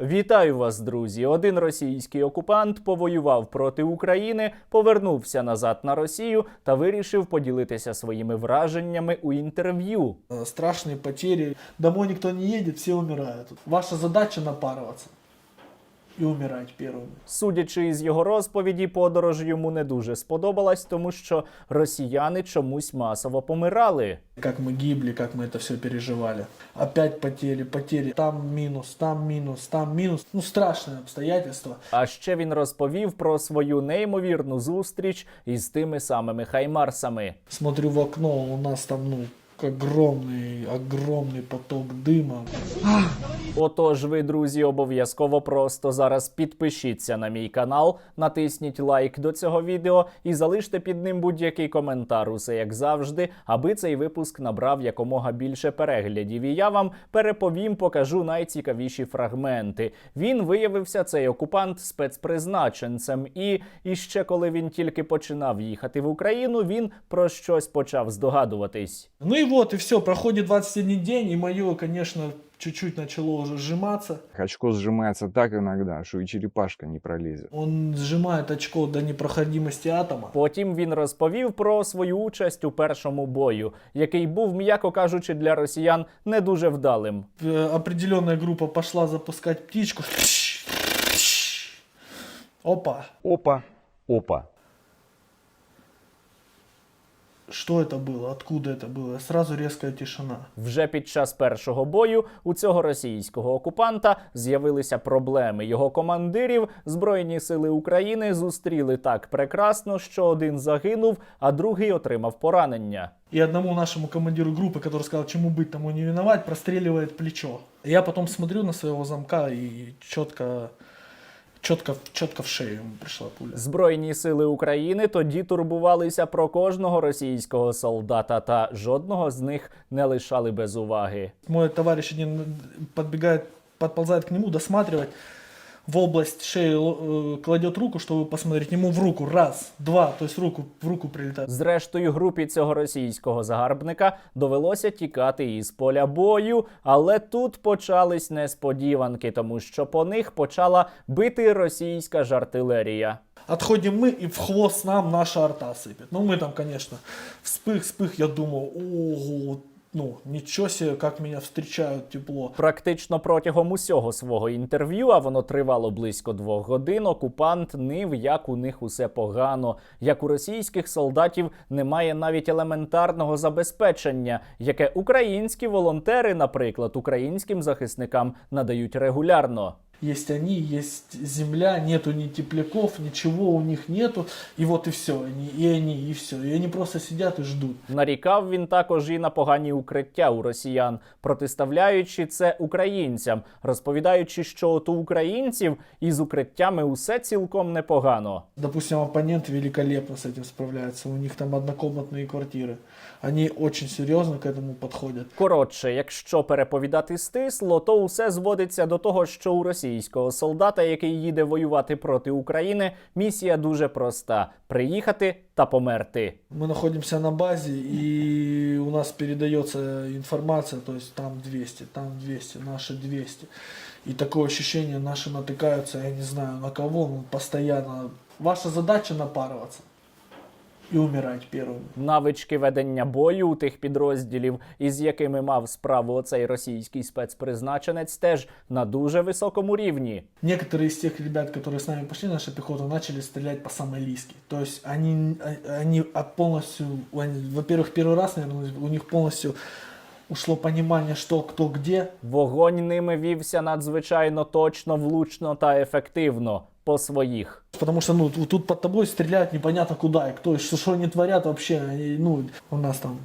Вітаю вас, друзі! Один російський окупант повоював проти України, повернувся назад на Росію та вирішив поділитися своїми враженнями у інтерв'ю. Э, Страшные потери. Домой никто не едет, все умирают. Ваша задача напарываться и умирать первыми. Судячи із його розповіді, подорож йому не дуже сподобалась, тому що росіяни чомусь масово помирали. Как мы гибли, как мы это все переживали. Опять потери, потери. Там минус, там минус, там минус. Ну, страшные обстоятельства. А ще він розповів про свою неймовірну зустріч із тими самими хаймарсами. Смотрю в окно, у нас там, ну, огромный, огромный поток дыма. Отож, ви, друзі, обов'язково просто зараз підпишіться на мій канал, натисніть лайк до цього відео і залиште під ним будь-який коментар, усе як завжди, аби цей випуск набрав якомога більше переглядів. І я вам переповім, покажу найцікавіші фрагменти. Він виявився цей окупант спецпризначенцем, і, і ще коли він тільки починав їхати в Україну, він про щось почав здогадуватись. Ну и вот, и все, проходит 21 день, и мое, конечно, чуть-чуть начало уже сжиматься. Очко сжимается так иногда, что и черепашка не пролезет. Он сжимает очко до непроходимости атома. Потім він розповів про свою участь у першому бою, який був, м'яко кажучи, для росіян не дуже вдалим. Э, определенная группа пошла запускать птичку. Опа, Опа, опа. что это было, откуда это было? Сразу резкая тишина. Вже під час першого бою у цього російського окупанта з'явилися проблеми. Його командирів Збройні сили України зустріли так прекрасно, що один загинув, а другий отримав поранення. И одному нашему командиру группы, который сказал, чему быть, тому не виноват, простреливает плечо. Я потом смотрю на своего замка и четко, четко, чотка в шею йому прийшла пуля. Збройні сили України тоді турбувалися про кожного російського солдата, та жодного з них не лишали без уваги. Мой товариші один підползають подползает к нему, досматривать В область шеи э, кладет руку, чтобы посмотреть ему в руку. Раз, два, то есть в руку, в руку прилетает. Зрештою, групі цього російського загарбника довелося тікати із поля бою, але тут почались несподіванки, тому що по них почала бити російська ж артилерія. Отходим мы, и в хвост нам наша арта сыпет. Ну, мы там, конечно, вспых-вспых, я думал, ого, ну, ничего себе, как меня встречают тепло. Практично протягом усього свого інтерв'ю, а воно тривало близько двох годин. Окупант нив, як у них усе погано, як у російських солдатів немає навіть елементарного забезпечення, яке українські волонтери, наприклад, українським захисникам надають регулярно Есть они, есть земля, нету ни тепляков, ничего у них нету. И вот и все, они, и они, и все. И они просто сидят и ждут. Нарікав він також і на погані укриття у росіян, протиставляючи це українцям, розповідаючи, що от у українців із укриттями усе цілком непогано. Допустим, оппонент великолепно с этим справляется. У них там однокомнатные квартиры. Они очень серьезно к этому подходят. Коротше, якщо переповідати стисло, то усе зводиться до того, що у російського солдата, який їде воювати проти України, місія дуже проста: приїхати та померти. Мы находимся на базе, и у нас передается информация, то есть там 200, там 200, наши 200. И такое ощущение, наши натыкаются, я не знаю на кого, ну, постоянно. Ваша задача напарываться и умирать первыми. Навички ведення бою у тих підрозділів, із якими мав справу оцей російський спецпризначенець, теж на дуже високому рівні. Некоторые из тех ребят, которые с нами пошли, наша пехота, начали стрелять по самолийски. То есть они, а- они а, полностью, они, во-первых, первый раз, наверное, у них полностью ушло понимание, что, кто, где. Вогонь ними вівся надзвичайно точно, влучно та ефективно по своїх. Потому что, ну, тут тут под тобой стреляют непонятно куда и кто, и что, что они творят вообще. Они, ну, у нас там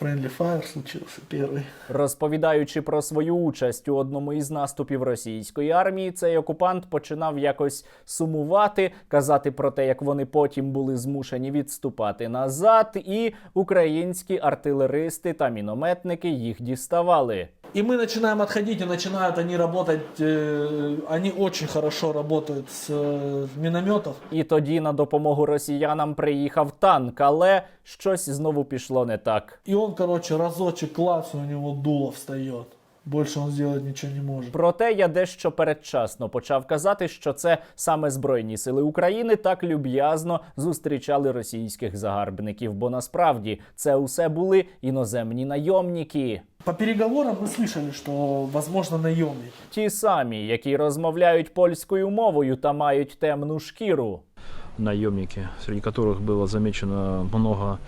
friendly fire случился первый. Розповідаючи про свою участь у одному із наступів російської армії, цей окупант починав якось сумувати, казати про те, як вони потім були змушені відступати назад, і українські артилеристи та мінометники їх діставали. И мы начинаем отходить, и начинают они работать, э, они очень хорошо работают с э, минометов. І тоді на допомогу росіянам приїхав танк, але щось знову пішло не так. И он, короче, разочек класс, у него дуло встает. Больше он сделать ничего не может. Проте я дещо передчасно почав казати, що це саме Збройні сили України так люб'язно зустрічали російських загарбників, бо насправді це усе були іноземні найомники. По переговорам мы слышали, что возможно наемники. Ті самі, які розмовляють польською мовою та мають темну шкіру. наемники, среди которых было замечено много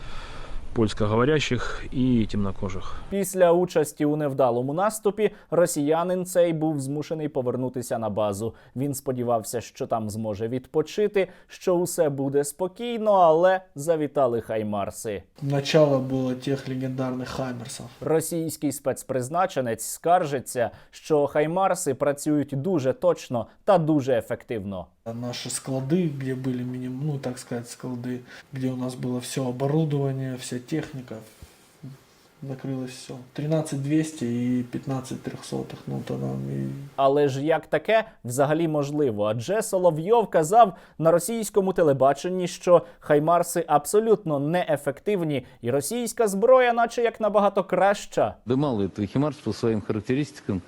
польскоговорящих и темнокожих. Після участі у невдалому наступі росіянин цей був змушений повернутися на базу. Він сподівався, що там зможе відпочити, що усе буде спокійно, але завітали хаймарси. Начало было тех легендарных Хаймерсов. Російський спецпризначенець скаржиться, що хаймарси працюють дуже точно та дуже ефективно А Наши склады, где были минимум, ну так сказать, склады, где у нас было все оборудование, вся техника, накрылось все. 13 200 и 15 трехсотых. Ну то нам и Але ж як таке взагалі можливо? Адже Соловйов казав на російському телебаченні, що хаймарси абсолютно неефективні, і російська зброя, наче як набагато краща. Да мало этого, Химарс по своим характеристикам,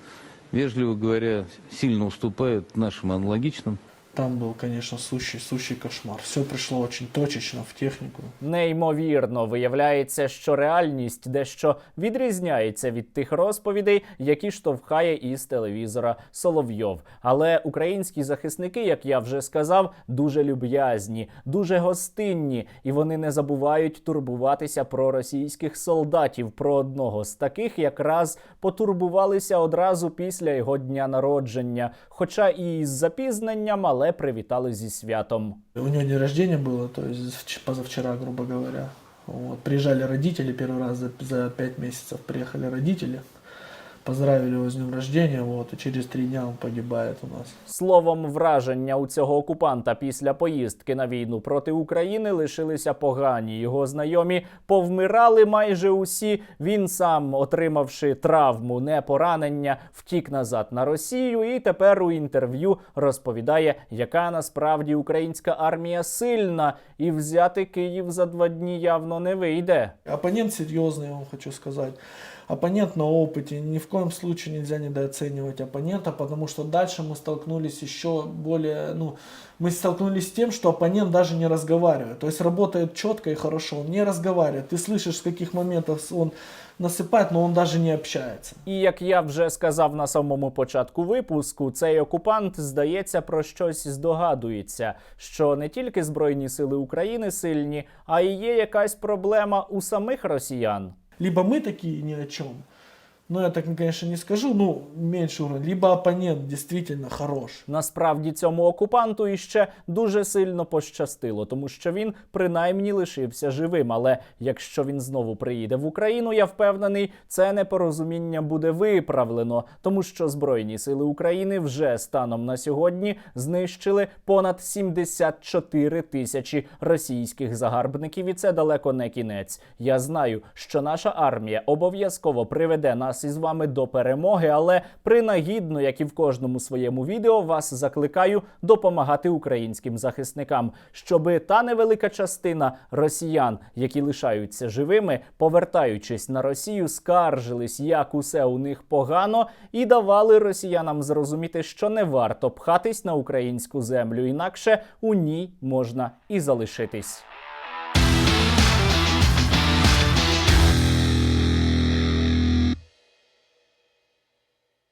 вежливо говоря, сильно уступает нашим аналогичным. там был, конечно, сущий, сущий кошмар. Все пришло очень точечно в технику. Неймовірно виявляється, що реальність дещо відрізняється від тих розповідей, які штовхає із телевізора Соловйов. Але українські захисники, як я вже сказав, дуже люб'язні, дуже гостинні, і вони не забувають турбуватися про російських солдатів. Про одного з таких якраз потурбувалися одразу після його дня народження, хоча і з запізненням, але привітали зі святом. У нього день рождения было, то есть позавчора, грубо говоря. Вот. Приїжджали родители первый раз за, за пять месяцев. приїхали родители, поздравили его с днем рождения, вот, и через три дня он погибает у нас. Словом, враження у цього окупанта після поїздки на війну проти України лишилися погані. Його знайомі повмирали майже усі. Він сам, отримавши травму, не поранення, втік назад на Росію і тепер у інтерв'ю розповідає, яка насправді українська армія сильна, і взяти Київ за два дні явно не вийде. Оппонент серьезный, я вам хочу сказать. Оппонент на опыте. Ни в коем случае нельзя недооценивать оппонента, потому что дальше мы столкнулись еще более, ну, мы столкнулись с тем, что оппонент даже не разговаривает. То есть работает четко и хорошо, он не разговаривает. Ты слышишь, с каких моментов он насыпает, но он даже не общается. І як я вже сказав на самому початку випуску, цей окупант здається про щось здогадується, що не тільки Збройні сили України сильні, а й є якась проблема у самих росіян. Либо мы такие ни о чем, но я так, конечно, не скажу, ну, меньше уровень, либо оппонент действительно хорош. Насправді цьому окупанту іще дуже сильно пощастило, тому що він принаймні лишився живим. Але якщо він знову приїде в Україну, я впевнений, це непорозуміння буде виправлено, тому що Збройні сили України вже станом на сьогодні знищили понад 74 тисячі російських загарбників, і це далеко не кінець. Я знаю, що наша армія обов'язково приведе із вами до перемоги, але принагідно, як і в кожному своєму відео, вас закликаю допомагати українським захисникам, щоби та невелика частина росіян, які лишаються живими, повертаючись на Росію, скаржились, як усе у них погано, і давали росіянам зрозуміти, що не варто пхатись на українську землю, інакше у ній можна і залишитись.